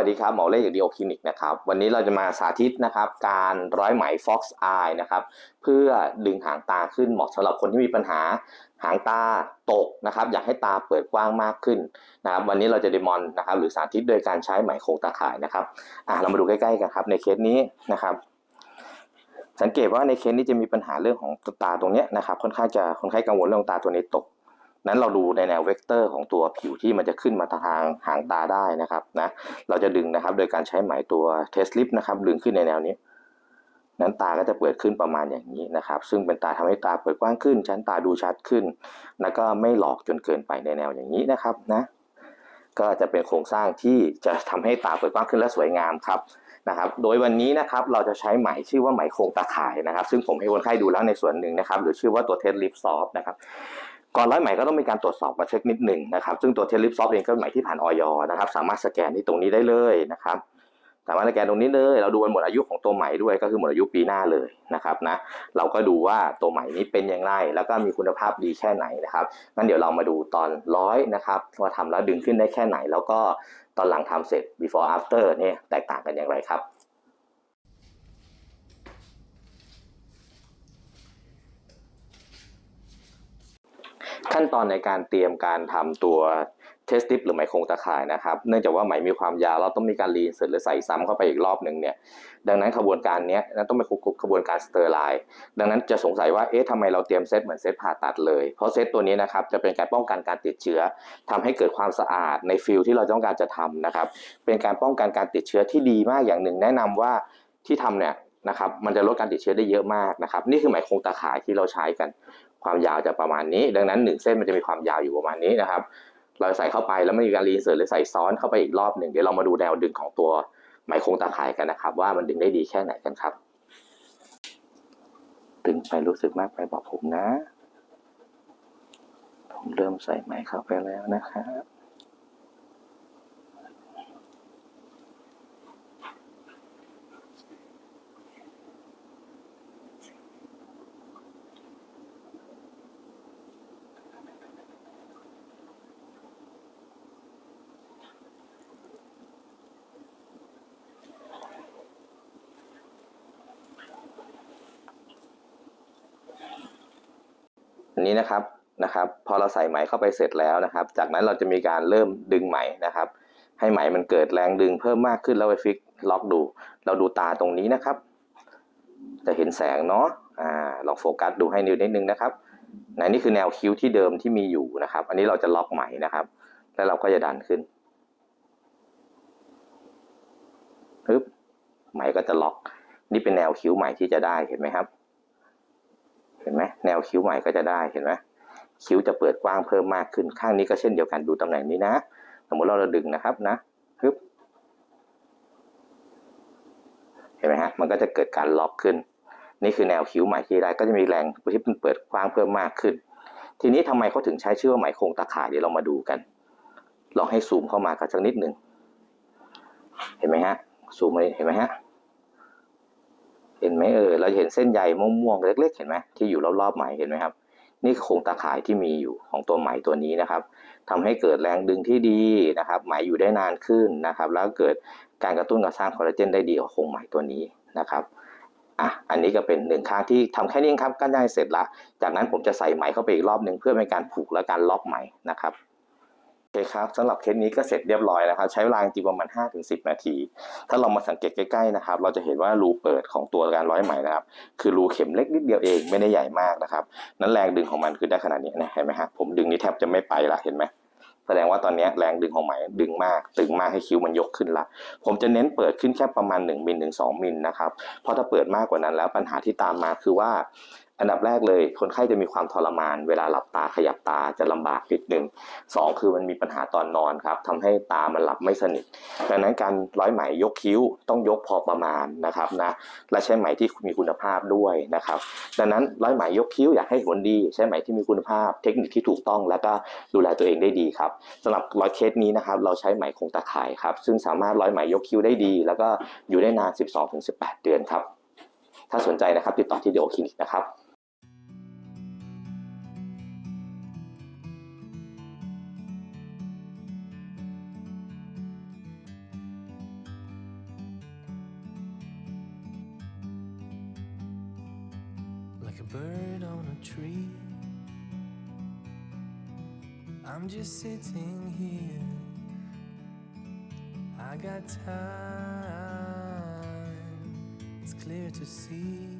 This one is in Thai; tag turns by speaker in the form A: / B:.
A: วัสดีครับหมอเล่จากดีโอคลินิกนะครับวันนี้เราจะมาสาธิตนะครับการร้อยไหม Fox Eye นะครับเพื่อดึงหางตาขึ้นเหมาะสำหรับคนที่มีปัญหาหางตาตกนะครับอยากให้ตาเปิดกว้างมากขึ้นนะครับวันนี้เราจะเดโมอนนะครับหรือสาธิตโดยการใช้ไหมโครงตาข่ายนะครับอะเรามาดูใกล้ๆกันครับในเคสนี้นะครับ สังเกตว่าในเคสนี้จะมีปัญหาเรื่องของตาตรงเนี้ยนะครับค่อนข้างจะคนไข้กังวลเรื่องตาตัวนี้ตก นั้นเราดูในแนวเวกเตอร์ของตัวผิวที่มันจะขึ้นมาทางหางตาได้นะครับนะเราจะดึงนะครับโดยการใช้ไหมตัวเทสลิปนะครับดึงขึ้นในแนวนี้ นั้นตาก็จะเปิดขึ้นประมาณอย่างนี้นะครับ ซึ่งเป็นตาทำให้ตาเปิดกว้างขึ้น ชั้นตาดูชัดขึ้น แล้วก็ไม่หลอกจนเกินไปในแนวอย่างนี้นะครับนะก็จะเป็นโครงสร้างที่จะทำให้ตาเปิดกว้างขึ้นและสวยงามครับนะครับ โดยวันนี้นะครับเราจะใช้ไหมชื่อว่าไหมโครงตาข่ายนะครับ ซึ่งผมให้คนไข้ดูแล้วในส่วนหนึ่งนะครับ หรือชื่อว่าตัวเทสลิปซอฟนะครับ ก่อนร้อยไหม่ก็ต้องมีการตรวจสอบมาเช็คนิดหนึ่งนะครับ ซึ่งตัวเทลิปซอฟเองก็เป็นไหม่ที่ผ่านออยนะครับ สามารถสแกนที่ตรงนี้ได้เลยนะครับสามารถสแกนตรงนี้เลย เราดูวันหมดอายุของตัวไหม่ด้วยก็คือหมดอายุปีหน้าเลยนะครับนะ เราก็ดูว่าตัวไหม่นี้เป็นอย่างไร แล้วก็มีคุณภาพดีแค่ไหนนะครับงั้นเดี๋ยวเรามาดูตอนร้อยนะครับว่าทำแล้วดึงขึ้นได้แค่ไหน แล้วก็ตอนหลังทำเสร็จ before after เนี่ยแตกต่างกันอย่างไรครับ ขั้นตอนในการเตรียมการทำตัวเทสติปหรือไหมโครงตะข่ายนะครับ เนื่องจากว่าไหมมีความยาวเราต้องมีการรีเสิร์หรือใส่ซ้ำเข้าไปอีกรอบหนึ่งเนี่ย ดังนั้นขบวนการนี้ต้องเป็นขบวนการสเตอร์ไลน์ดังนั้นจะสงสัยว่าเอ๊ะทำไมเราเตรียมเซตเหมือนเซตผ่าตัดเลย เพราะเซตตัวนี้นะครับจะเป็นการป้องกันการติดเชื้อทำให้เกิดความสะอาดในฟิลที่เราต้องการจะทำนะครับ เป็นการป้องกันการติดเชื้อที่ดีมากอย่างหนึ่ง แนะนำว่าที่ทำเนี่ย นะครับมันจะลดการติดเชื้อได้เยอะมากนะครับนี่คือไหมโครงตาข่ายที่เราใช้กัน ความยาวจะประมาณนี้ ดังนั้นหนึ่งเส้นมันจะมีความยาวอยู่ประมาณนี้นะครับเราใส่เข้าไปแล้วไม่มีการรีเสิร์หรือใส่ซ้อนเข้าไปอีกรอบหนึ่งเดี๋ยวเรามาดูแนวดึงของตัวไหมโครงตาข่ายกันนะครับ ว่ามันดึงได้ดีแค่ไหนกันครับดึงไปรู้สึกมากไปบอกผมนะ ผมเริ่มใส่ไหมเข้าไปแล้วนะครับ นี้นะครับนะครับ พอเราใส่ไหมเข้าไปเสร็จแล้วนะครับ จากนั้นเราจะมีการเริ่มดึงไหมนะครับ ให้ไหมมันเกิดแรงดึงเพิ่มมากขึ้นแล้วไปฟิกล็อกดู เราดูตาตรงนี้นะครับ จะเห็นแสงเนาะอ่าลองโฟกัสดูให้นิดนิดนึงนะครับไหนนี่คือแนวคิ้วที่เดิมที่มีอยู่นะครับ อันนี้เราจะล็อกไหมนะครับ แล้วเราก็จะดันขึ้นปึ๊บไหมก็จะล็อก นี่เป็นแนวคิ้วใหม่ที่จะได้เห็นไหมครับ เห็นไหมแนวคิ้วใหม่ก็จะได้เห็นไหมคิ้วจะเปิดกว้างเพิ่มมากขึ้นข้างนี้ก็เช่นเดียวกันดูตำแหน่งนี้นะ สมมติเราเราดึงนะครับนะฮึบเห็นไหมฮะมันก็จะเกิดการล็อกขึ้น นี่คือแนวคิ้วใหม่ที่ได้ก็จะมีแรงที่มันเปิดกว้างเพิ่มมากขึ้น ทีนี้ทำไมเขาถึงใช้ชื่อว่าไหมโครงตาข่ายเดี๋ยวเรามาดูกันลองให้ซูมเข้ามากันสักนิดหนึ่งเห็นไหมฮะซูมไปเห็นไหมฮะ เห็นไหมเออเราเห็นเส้นใยม่วงๆเล็ก ๆ เห็นไหมที่อยู่รอบๆไหมเห็นไหมครับ นี่โครงตาข่ายที่มีอยู่ของตัวไหมตัวนี้นะครับทำให้เกิดแรงดึงที่ดีนะครับไหมอยู่ได้นานขึ้นนะครับ แล้วเกิดการกระตุ้นการสร้างคอลลาเจนได้ดีกว่าโครงไหมตัวนี้นะครับอะอันนี้ก็เป็นหนึ่งข้างที่ทำแค่นี้ครับก็ได้เสร็จละจากนั้นผมจะใส่ไหมเข้าไปอีกรอบหนึ่งเพื่อเป็นการผูกและการล็อกไหมนะครับ อเคครับสำหรับเคสนี้ก็เสร็จเรียบร้อยแล้วครับใช้เวลาจริงประมาณ 5-10 นาที ถ้าเรามาสังเกตใกล้ๆนะครับ เราจะเห็นว่ารูเปิดของตัวการร้อยไหมนะครับ คือรูเข็มเล็กนิดเดียวเองไม่ได้ใหญ่มากนะครับ นั้นแรงดึงของมันคือได้ขนาดนี้นะเห็นไหมฮะผมดึงนี่แทบจะไม่ไปละเห็นไหมแสดงว่าตอนนี้แรงดึงของไหมดึงมาก ตึงมากให้คิ้วมันยกขึ้นละ ผมจะเน้นเปิดขึ้นแค่ประมาณ 1มิลถึง2มิลนะครับเพราะถ้าเปิดมากกว่านั้นแล้วปัญหาที่ตามมาคือว่า อันดับแรกเลยคนไข้จะมีความทรมาน เวลาหลับตาขยับตาจะลำบากนิดนึงสองคือมันมีปัญหาตอนนอนครับทำให้ตามันหลับไม่สนิท ดังนั้นการร้อยไหมยกคิ้วต้องยกพอประมาณนะครับนะและใช้ไหมที่มีคุณภาพด้วยนะครับ ดังนั้นร้อยไหมยกคิ้วอยากให้ผลดี ใช้ไหมที่มีคุณภาพ เทคนิคที่ถูกต้องแล้วก็ดูแลตัวเองได้ดีครับสำหรับร้อยเคสนี้นะครับเราใช้ไหมคงตะข่ายครับซึ่งสามารถร้อยไหมยกคิ้วได้ดี แล้วก็อยู่ได้นาน 12-18 เดือนครับถ้าสนใจนะครับติดต่อที่เดโอคลินิกนะครับ
B: bird on a tree. I'm just sitting here. I got time, it's clear to see.